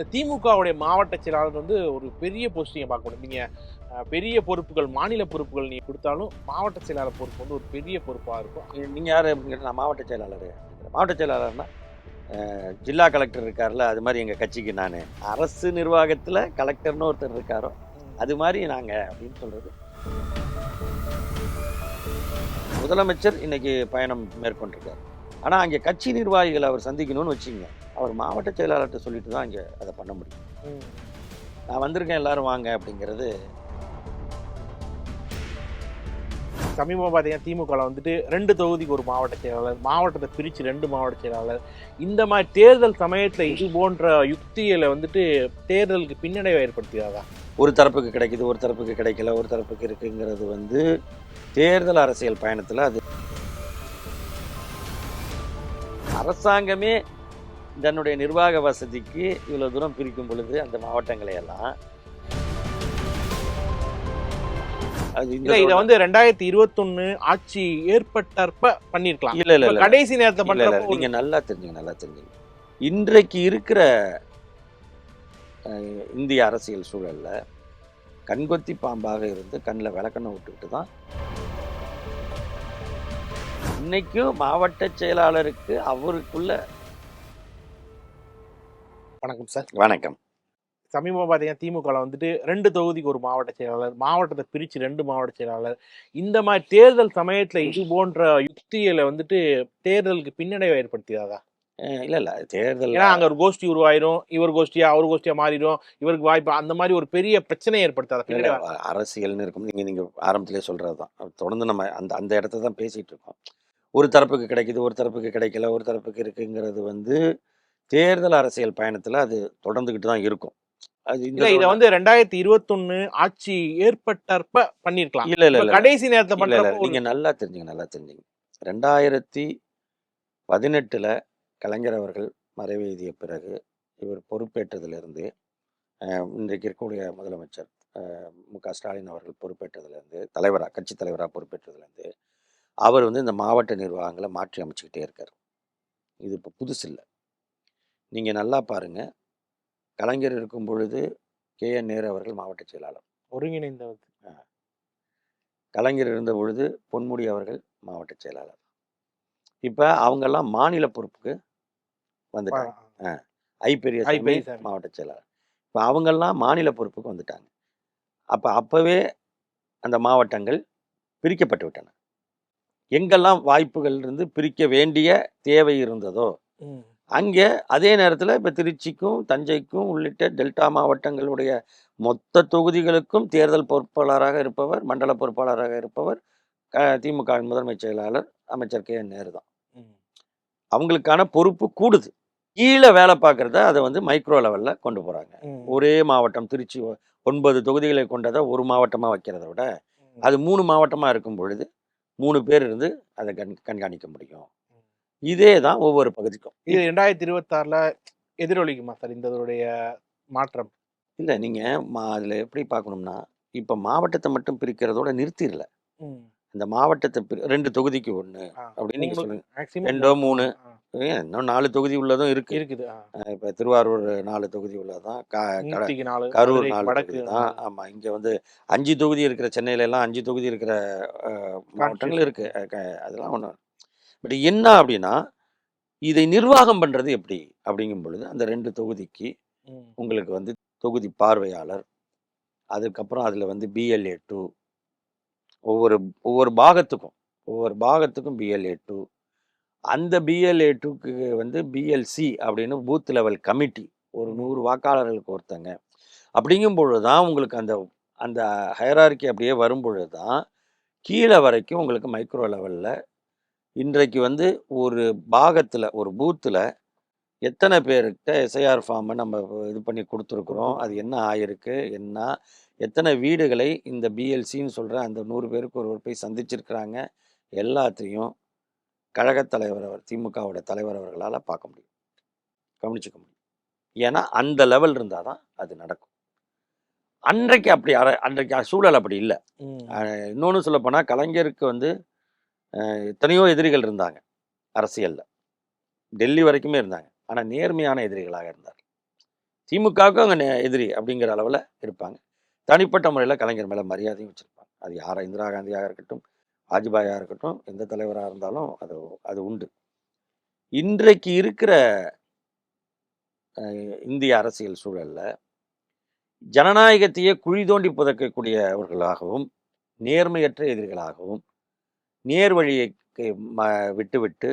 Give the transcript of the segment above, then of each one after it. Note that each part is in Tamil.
இந்த திமுகவுடைய மாவட்ட செயலாளர் வந்து ஒரு பெரிய போஸ்டிங்கை பார்க்க முடியும். நீங்கள் பெரிய பொறுப்புகள் மாநில பொறுப்புகள் நீங்கள் கொடுத்தாலும் மாவட்ட செயலாளர் பொறுப்பு வந்து ஒரு பெரிய பொறுப்பாக இருக்கும். நீங்கள் யார் அப்படிங்கிற நான் மாவட்ட செயலாளர். மாவட்ட செயலாளர்னா ஜில்லா கலெக்டர் இருக்கார்ல அது மாதிரி எங்கள் கட்சிக்கு நான். அரசு நிர்வாகத்தில் கலெக்டர்னு ஒருத்தர் இருக்காரோ அது மாதிரி நாங்கள் அப்படின்னு சொல்கிறது முதலமைச்சர் இன்னைக்கு பயணம் மேற்கொண்டிருக்கார். ஆனால் அங்கே கட்சி நிர்வாகிகளை அவர் சந்திக்கணும்னு வச்சுங்க அவர் மாவட்ட செயலாளர்கிட்ட சொல்லிட்டு தான் அங்கே அதை பண்ண முடியும். நான் வந்திருக்கேன் எல்லாரும் வாங்க அப்படிங்கிறது. சமீபமாக பார்த்தீங்கன்னா திமுகவில் வந்துட்டு ரெண்டு தொகுதிக்கு ஒரு மாவட்ட செயலாளர் மாவட்டத்தை பிரித்து ரெண்டு மாவட்ட செயலாளர். இந்த மாதிரி தேர்தல் சமயத்தில் இது போன்ற யுக்திகளை வந்துட்டு தேர்தலுக்கு பின்னடைவை ஏற்படுத்தியதா? ஒரு தரப்புக்கு கிடைக்குது ஒரு தரப்புக்கு கிடைக்கல ஒரு தரப்புக்கு இருக்குங்கிறது வந்து தேர்தல் அரசியல் பயணத்தில் அது. அரசாங்கமே தன்னுடைய நிர்வாக வசதிக்கு இவ்வளோ தூரம் பிரிக்கும் பொழுது அந்த மாவட்டங்களை எல்லாம் இதை வந்து ரெண்டாயிரத்தி இருபத்தொன்னு ஆட்சி ஏற்பட்டப்ப பண்ணிருக்கலாம். இல்ல இல்ல கடைசி நேரத்தை பண்றப்ப நீங்க நல்லா தெரிஞ்சுங்க நல்லா தெரிஞ்சுங்க. இன்றைக்கு இருக்கிற இந்திய அரசியல் சூழல்ல கண்கொத்தி பாம்பாக இருந்து கண்ணில் விளக்கண்ணை விட்டுக்கிட்டு தான் இன்னைக்கும் மாவட்ட செயலாளருக்கு அவருக்குள்ள வணக்கம் சார் வணக்கம். சமீபமா பாத்தீங்கன்னா திமுகவில் வந்துட்டு ரெண்டு தொகுதிக்கு ஒரு மாவட்ட செயலாளர் மாவட்டத்தை பிரிச்சு ரெண்டு மாவட்ட செயலாளர். இந்த மாதிரி தேர்தல் சமயத்துல இது போன்ற யுக்திகளை வந்துட்டு தேர்தலுக்கு பின்னடைவை ஏற்படுத்தியதா? அஹ், இல்ல இல்ல. தேர்தல் ஏன்னா அங்க ஒரு கோஷ்டி உருவாயிரும் இவர் கோஷ்டியா அவர் கோஷ்டியா மாறிடும் இவருக்கு வாய்ப்பு அந்த மாதிரி ஒரு பெரிய பிரச்சனையை ஏற்படுத்தாத? அரசியல்னு இருக்கும். நீங்க நீங்க ஆரம்பத்திலே சொல்றது தான் தொடர்ந்து நம்ம அந்த அந்த இடத்த தான் பேசிட்டு இருக்கோம். ஒரு தரப்புக்கு கிடைக்குது ஒரு தரப்புக்கு கிடைக்கல ஒரு தரப்புக்கு இருக்குங்கிறது வந்து தேர்தல் அரசியல் பயணத்துல அது தொடர்ந்துகிட்டு தான் இருக்கும். அது இல்ல இதை வந்து ரெண்டாயிரத்தி இருபத்தொன்னு ஆட்சி ஏற்பட்டப்ப பண்ணிருக்கலாம். இல்ல இல்ல கடைசி நேரத்தை இல்ல இல்ல. பண்றப்ப நீங்க நல்லா தெரிஞ்சுங்க நல்லா தெரிஞ்சுங்க. ரெண்டாயிரத்தி பதினெட்டுல கலைஞர் அவர்கள் மறைவு எழுதிய பிறகு இவர் பொறுப்பேற்றதிலிருந்து இன்றைக்கு இருக்கக்கூடிய முதலமைச்சர் மு க ஸ்டாலின் அவர்கள் பொறுப்பேற்றதிலிருந்து தலைவராக கட்சி தலைவராக பொறுப்பேற்றதிலிருந்து அவர் வந்து இந்த மாவட்ட நிர்வாகங்களை மாற்றி அமைச்சுக்கிட்டே இருக்கார். இது இப்போ புதுசு இல்லை நீங்கள் நல்லா பாருங்க. கலைஞர் இருக்கும் பொழுது கே. என். நேரு அவர்கள் மாவட்ட செயலாளர். ஒருங்கிணைந்த கலைஞர் இருந்த பொழுது பொன்முடி அவர்கள் மாவட்ட செயலாளர். இப்போ அவங்கெல்லாம் மாநில பொறுப்புக்கு வந்துட்டாங்க. ஐ ஐ பெரியசாமி. மாவட்ட செயலாளர். இப்போ அவங்கெல்லாம் மாநில பொறுப்புக்கு வந்துட்டாங்க. அப்போ அப்போவே அந்த மாவட்டங்கள் பிரிக்கப்பட்டு விட்டன. எங்கெல்லாம் வாய்ப்புகள் இருந்து பிரிக்க வேண்டிய தேவை இருந்ததோ. அங்கே அதே நேரத்தில் இப்போ திருச்சிக்கும் தஞ்சைக்கும் உள்ளிட்ட டெல்டா மாவட்டங்களுடைய மொத்த தொகுதிகளுக்கும் தேர்தல் பொறுப்பாளராக இருப்பவர் மண்டல பொறுப்பாளராக இருப்பவர் திமுக வின் முதன்மை செயலாளர் அமைச்சர் கே என் நேரு தான். அவங்களுக்கான பொறுப்பு கூடுது கீழே வேலை பார்க்குறத அதை வந்து மைக்ரோ லெவலில் கொண்டு போகிறாங்க. ஒரே மாவட்டம் திருச்சி ஒன்பது தொகுதிகளை கொண்டதை ஒரு மாவட்டமாக வைக்கிறத விட. அது மூணு மாவட்டமாக இருக்கும் பொழுது மூணு பேர் இருந்து அதை கண் கண்காணிக்க முடியும் இதே தான் ஒவ்வொரு பகுதிக்கும். இது ரெண்டாயிரத்தி இருபத்தி ஆறுல எதிரொலிக்குமா சார் இந்த இதோடைய மாற்றம்? இல்லை நீங்கள் மா அதில் எப்படி பார்க்கணும்னா இப்போ மாவட்டத்தை மட்டும் பிரிக்கிறதோட நிறுத்திடல. இந்த மாவட்டத்தை பிரி ரெண்டு தொகுதிக்கு ஒன்று. அப்படின்னு நீங்கள் சொல்லுங்க. ரெண்டோ மூணு. இன்னும் நாலு தொகுதி உள்ளதும் இருக்கு. இருக்குது. இப்போ திருவாரூர் நாலு தொகுதி உள்ளதான் கரூர் நாலு வடக்கு தான் ஆமாம் இங்கே வந்து அஞ்சு தொகுதி இருக்கிற சென்னையில எல்லாம் அஞ்சு தொகுதி இருக்கிற மாவட்டங்கள் இருக்கு. அதெல்லாம் ஒன்று பட் என்ன அப்படின்னா இதை நிர்வாகம் பண்ணுறது எப்படி? அப்படிங்கும் பொழுது அந்த ரெண்டு தொகுதிக்கு. உங்களுக்கு வந்து தொகுதி பார்வையாளர் அதுக்கப்புறம் அதில் வந்து பிஎல்ஏ டூ ஒவ்வொரு ஒவ்வொரு பாகத்துக்கும் ஒவ்வொரு பாகத்துக்கும் பிஎல்ஏ டூ அந்த பிஎல்ஏ டூக்கு வந்து பிஎல்சி அப்படின்னு பூத் லெவல் கமிட்டி ஒரு நூறு வாக்காளர்களுக்கு ஒருத்தங்க. அப்படிங்கும் பொழுது தான் உங்களுக்கு அந்த அந்த ஹயரார்கி அப்படியே வரும் பொழுது தான் கீழே வரைக்கும் உங்களுக்கு மைக்ரோ லெவலில் இன்றைக்கு வந்து ஒரு பாகத்தில் ஒரு பூத்தில் எத்தனை பேர்கிட்ட எஸ்ஐஆர் ஃபார்மை நம்ம இது பண்ணி கொடுத்துருக்குறோம்? அது என்ன ஆயிருக்கு? என்ன? எத்தனை வீடுகளை இந்த பிஎல்சின்னு சொல்கிற அந்த நூறு பேருக்கு ஒருவர் போய் சந்திச்சிருக்கிறாங்க? எல்லாத்தையும் கழகத் தலைவர் அவர் திமுகவோட தலைவர் அவர்களால் பார்க்க முடியும். கவனிச்சுக்க முடியும். ஏன்னா அந்த லெவல் இருந்தால் தான் அது நடக்கும். அன்றைக்கு அப்படி அன்றைக்கு சூழல் அப்படி இல்லை. இன்னொன்று சொல்லப்போனால் கலைஞருக்கு வந்து எத்தனையோ எதிரிகள் இருந்தாங்க அரசியலில். டெல்லி வரைக்குமே இருந்தாங்க. ஆனால் நேர்மையான எதிரிகளாக இருந்தார் திமுகவுக்கும் அங்கே நெ- எதிரி அப்படிங்கிற அளவில் இருப்பாங்க. தனிப்பட்ட முறையில் கலைஞர் மேலே மரியாதையும் வச்சுருப்பாங்க. அது யார் இந்திரா காந்தியாக இருக்கட்டும் வாஜ்பாயாக இருக்கட்டும் எந்த தலைவராக இருந்தாலும் அது அது உண்டு. இன்றைக்கு இருக்கிற இந்திய அரசியல் சூழலில் ஜனநாயகத்தையே குழி தோண்டி புதைக்கக்கூடியவர்களாகவும் நேர்மையற்ற எதிரிகளாகவும் நேர் வழியை ம- விட்டுவிட்டு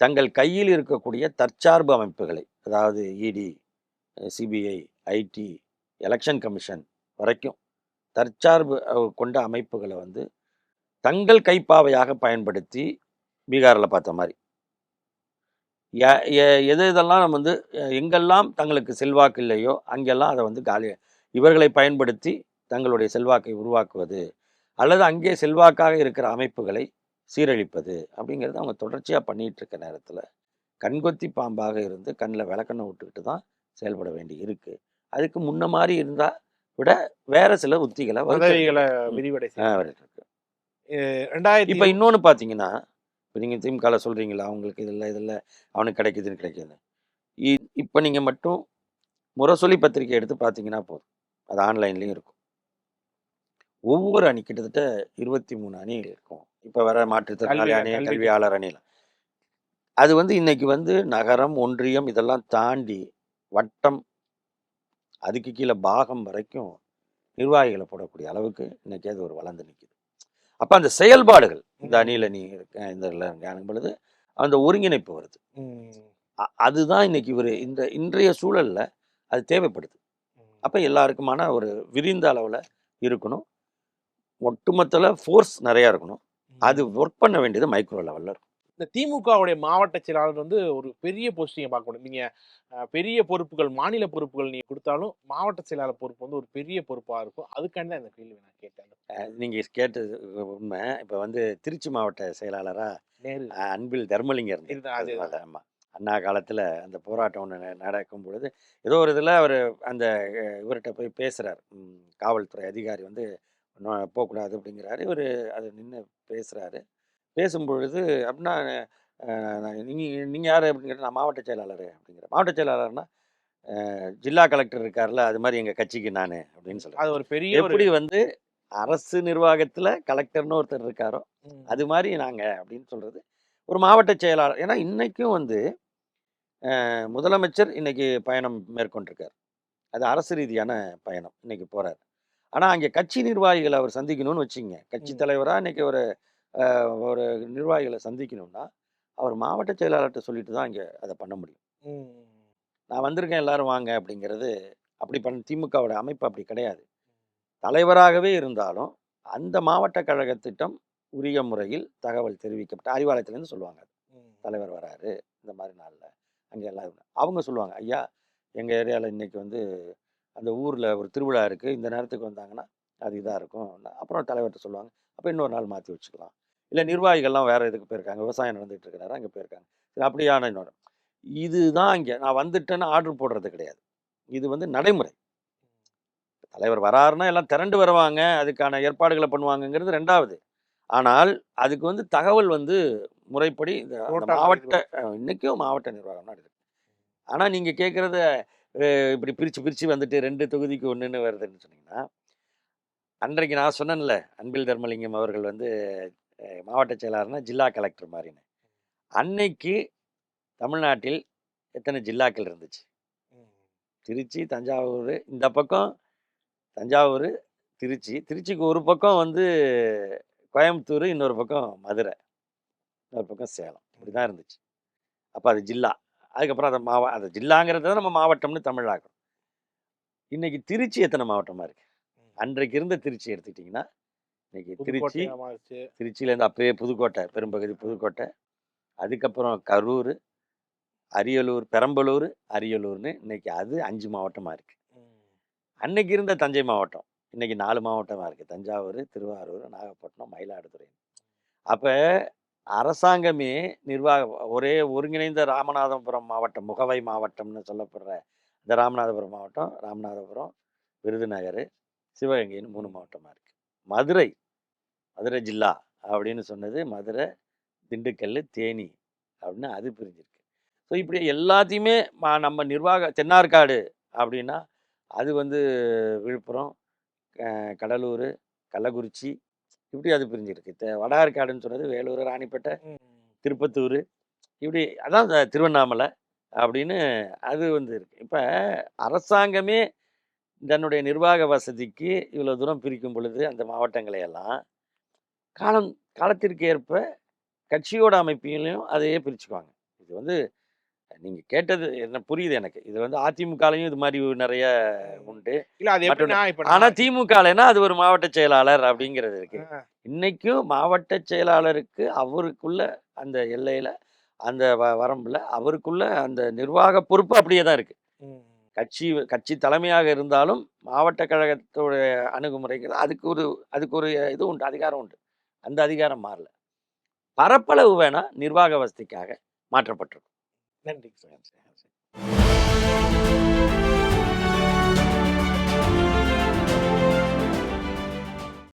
தங்கள் கையில் இருக்கக்கூடிய தற்சார்பு அமைப்புகளை அதாவது இடி சிபிஐ ஐடி எலெக்ஷன் கமிஷன் வரைக்கும் தற்சார்பு கொண்ட அமைப்புகளை வந்து தங்கள் கைப்பாவையாக பயன்படுத்தி பீகாரில் பார்த்த மாதிரி. எது இதெல்லாம் நம்ம வந்து எங்கெல்லாம் தங்களுக்கு செல்வாக்கு இல்லையோ அங்கெல்லாம் அதை வந்து காலி இவர்களை பயன்படுத்தி தங்களுடைய செல்வாக்கை உருவாக்குவது அல்லது அங்கே செல்வாக்காக இருக்கிற அமைப்புகளை சீரழிப்பது அப்படிங்கிறத அவங்க தொடர்ச்சியாக பண்ணிட்டு இருக்க நேரத்தில் கண்கொத்தி பாம்பாக இருந்து கண்ணில் விளக்கண்ணை விட்டுக்கிட்டு தான் செயல்பட வேண்டி இருக்கு. அதுக்கு முன்ன மாதிரி இருந்தால் விட வேற சில உத்திகளை ம். விரிவடை வருது. ரெண்டாயிரத்தி இப்போ இன்னொன்று பார்த்தீங்கன்னா இப்போ நீங்கள் திமுகவில் சொல்கிறீங்களா அவங்களுக்கு இதில் இதில் அவனுக்கு கிடைக்குதுன்னு கிடைக்குது. இப்போ நீங்கள் மட்டும் முரசொலி பத்திரிக்கை எடுத்து பார்த்தீங்கன்னா போதும். அது ஆன்லைன்லேயும் இருக்கும். ஒவ்வொரு அணி கிட்டத்தட்ட இருபத்தி மூணு அணி இருக்கும். இப்போ வர மாற்றுத்திறனாளி அணி கல்வி கல்வியாளர் அணியில் அது வந்து இன்னைக்கு வந்து நகரம் ஒன்றியம் இதெல்லாம் தாண்டி வட்டம் அதுக்கு கீழே பாகம் வரைக்கும் நிர்வாகிகளை போடக்கூடிய அளவுக்கு இன்னைக்கு அது ஒரு வளர்ந்து நிற்குது அப்போ அந்த செயல்பாடுகள் இந்த. அணியில் நீ இருக்க இந்த பொழுது அந்த ஒருங்கிணைப்பு வருது. அதுதான் இன்னைக்கு இவர் இந்த இன்றைய சூழல்ல அது தேவைப்படுது. அப்போ எல்லாருக்குமான ஒரு விரிந்த அளவில் இருக்கணும். ஒட்டுமொத்தல ஃபோர்ஸ் நிறையா இருக்கணும். அது ஒர்க் பண்ண வேண்டியது மைக்ரோ லெவலில் இருக்கும் இந்த திமுகவுடைய மாவட்ட செயலாளர் வந்து ஒரு பெரிய போஸ்டிங்கை பார்க்க முடியும். நீங்க அஹ், பெரிய பொறுப்புகள் மாநில பொறுப்புகள் நீங்க கொடுத்தாலும் மாவட்ட செயலாளர் பொறுப்பு வந்து ஒரு பெரிய பொறுப்பா இருக்கும். அதுக்காண்டி தான் இந்த கேள்வி நான் கேட்டேன். நீங்கள் கேட்டது உண்மை. இப்போ வந்து திருச்சி மாவட்ட செயலாளராக நேரு. அன்பில் தர்மலிங்கம் இருந்தார் ஆமாம் அண்ணா காலத்தில் அந்த போராட்டம் ஒன்று நடக்கும் பொழுது ஏதோ ஒரு இதில் அவர் அந்த இவர்கிட்ட போய் பேசுகிறார் காவல்துறை அதிகாரி வந்து "இன்னும் போகக்கூடாது அப்படிங்கிறாரு இவர் அது நின்று பேசுகிறாரு பேசும்பொழுது அப்படின்னா நீங்கள் நீங்கள் யார்? அப்படின்னு கேட்டால் நான் மாவட்ட செயலாளர் அப்படிங்கிற மாவட்ட செயலாளர்னா ஜில்லா கலெக்டர் இருக்கார்ல அது மாதிரி எங்கள் கட்சிக்கு நான் அப்படின்னு சொல்கிறேன் அது ஒரு பெரிய எப்படி வந்து அரசு நிர்வாகத்தில் கலெக்டர்னு ஒருத்தர் இருக்காரோ. அது மாதிரி நாங்கள் அப்படின்னு சொல்கிறது ஒரு மாவட்ட செயலாளர். ஏன்னா இன்னைக்கும் வந்து முதலமைச்சர் இன்னைக்கு பயணம் மேற்கொண்டிருக்கார். அது அரசு ரீதியான பயணம். இன்னைக்கு போறார். ஆனால் அங்கே கட்சி நிர்வாகிகளை அவர் சந்திக்கணும்னு வச்சுங்க கட்சி. தலைவராக இன்னைக்கு ஒரு ஒரு நிர்வாகிகளை சந்திக்கணும்னா அவர் மாவட்ட செயலாளர்கிட்ட சொல்லிட்டு தான் அங்கே அதை பண்ண முடியும். நான் வந்திருக்கேன் எல்லாரும் வாங்க அப்படிங்கிறது அப்படி பண்ண திமுகவோட அமைப்பு அப்படி கிடையாது தலைவராகவே இருந்தாலும் அந்த மாவட்ட கழக திட்டம் உரிய முறையில் தகவல் தெரிவிக்கப்பட்ட அறிவாலயத்துலேருந்து சொல்லுவாங்க. தலைவர் வராரு இந்த மாதிரி நாளில் அங்கே எல்லாம். அவங்க சொல்லுவாங்க ஐயா எங்கள் ஏரியாவில் இன்னைக்கு வந்து அந்த ஊரில் ஒரு திருவிழா இருக்குது இந்த நேரத்துக்கு வந்தாங்கன்னா அது இதாக இருக்கும். அப்புறம் தலைவர்கிட்ட சொல்லுவாங்க. அப்போ இன்னொரு நாள் மாற்றி வச்சுக்கலாம். இல்லை நிர்வாகிகள்லாம் வேறு இதுக்கு போயிருக்காங்க. விவசாயம் நடந்துட்டு இருக்கிறாரு. அங்கே போயிருக்காங்க. சரி அப்படியான இன்னொரு. இதுதான் இங்கே. நான் வந்துட்டேன்னு ஆர்டர் போடுறது கிடையாது. இது வந்து நடைமுறை. தலைவர் வராருன்னா எல்லாம் திரண்டு வருவாங்க. அதுக்கான ஏற்பாடுகளை பண்ணுவாங்கங்கிறது ரெண்டாவது. ஆனால் அதுக்கு வந்து தகவல் வந்து முறைப்படி மாவட்ட அஹ், இன்னைக்கும் மாவட்ட நிர்வாகம் தான் ஆனால் நீங்கள் கேட்குறத இப்படி பிரித்து பிரித்து வந்துட்டு ரெண்டு தொகுதிக்கு ஒன்றுன்னு வருதுன்னு சொன்னீங்கன்னா அன்றைக்கு நான் சொன்னேன்ல அன்பில் தர்மலிங்கம் அவர்கள் வந்து மாவட்ட செயலாளர்னா ஜில்லா கலெக்டர் மாதிரின்னு அன்னைக்கு தமிழ்நாட்டில் எத்தனை ஜில்லாக்கள் இருந்துச்சு. திருச்சி தஞ்சாவூர் இந்த பக்கம் தஞ்சாவூர் திருச்சி திருச்சிக்கு ஒரு பக்கம் வந்து கோயம்புத்தூர் இன்னொரு பக்கம் மதுரை இன்னொரு பக்கம் சேலம். இப்படி தான் இருந்துச்சு. அப்போ அது ஜில்லா. அதுக்கப்புறம் அதை மாவ அது ஜில்லாங்கிறத நம்ம மாவட்டம்னு தமிழாக்கும் இன்னைக்கு திருச்சி எத்தனை மாவட்டமாக இருக்கு. அன்றைக்கு இருந்த திருச்சி எடுத்துக்கிட்டிங்கன்னா இன்னைக்கு திருச்சி திருச்சியிலேருந்து அப்படியே புதுக்கோட்டை பெரும்பகுதி புதுக்கோட்டை அதுக்கப்புறம் கரூர் அரியலூர் பெரம்பலூர் அரியலூர்னு இன்னைக்கு அது அஞ்சு மாவட்டமாக இருக்கு. அன்னைக்கு இருந்த தஞ்சை மாவட்டம் இன்னைக்கு நாலு மாவட்டமாக இருக்குது தஞ்சாவூர் திருவாரூர் நாகப்பட்டினம் மயிலாடுதுறை. அப்போ அரசாங்கமே நிர்வாக ஒரே ஒருங்கிணைந்த ராமநாதபுரம் மாவட்டம் முகவை மாவட்டம்னு சொல்லப்படுற இந்த ராமநாதபுரம் மாவட்டம் ராமநாதபுரம் விருதுநகர் சிவகங்கைன்னு மூணு மாவட்டமாக இருக்குது மதுரை மதுரை ஜில்லா அப்படின்னு சொன்னது மதுரை திண்டுக்கல் தேனி அப்படின்னு அது பிரிஞ்சிருக்கு. ஸோ இப்படி எல்லாத்தையுமே மா- நம்ம நிர்வாக தென்னார்காடு அப்படின்னா அது வந்து விழுப்புரம் கடலூர் கள்ளக்குறிச்சி இப்படி அது பிரிஞ்சிருக்கு. வடார்காடுன்னு சொன்னது வேலூர் ராணிப்பேட்டை திருப்பத்தூர் இப்படி அதான் திருவண்ணாமலை அப்படின்னு அது வந்து இருக்கு. இப்போ அரசாங்கமே தன்னுடைய நிர்வாக வசதிக்கு இவ்வளோ தூரம் பிரிக்கும் பொழுது அந்த மாவட்டங்களை எல்லாம் காலம் காலத்திற்கு ஏற்ப கட்சியோட அமைப்பிலையும் அதையே பிரிச்சுக்குவாங்க. இது வந்து நீங்கள் கேட்டது என்ன புரியுது எனக்கு. இது வந்து அதிமுகலையும் இது மாதிரி நிறைய உண்டு. இல்ல அது எப்படின்னா இப்ப ஆனா நான் திமுகலனா அது ஒரு மாவட்ட செயலாளர் அப்படிங்கிறது இருக்கு. இன்னைக்கும் மாவட்ட செயலாளருக்கு அவருக்குள்ள அந்த எல்லையில அந்த வ- வரம்புல அவருக்குள்ள அந்த நிர்வாக பொறுப்பு அப்படியே தான் இருக்கு. கட்சி கட்சி தலைமையாக இருந்தாலும் மாவட்ட கழகத்தோட அணுகுமுறைகள் அதுக்கு ஒரு அதுக்கு ஒரு இது உண்டு அதிகாரம் உண்டு. அந்த அதிகாரம் மாறல. பரப்பளவு வேணா நிர்வாக வசதிக்காக மாற்றப்பட்டிருக்கும். நன்றி சார்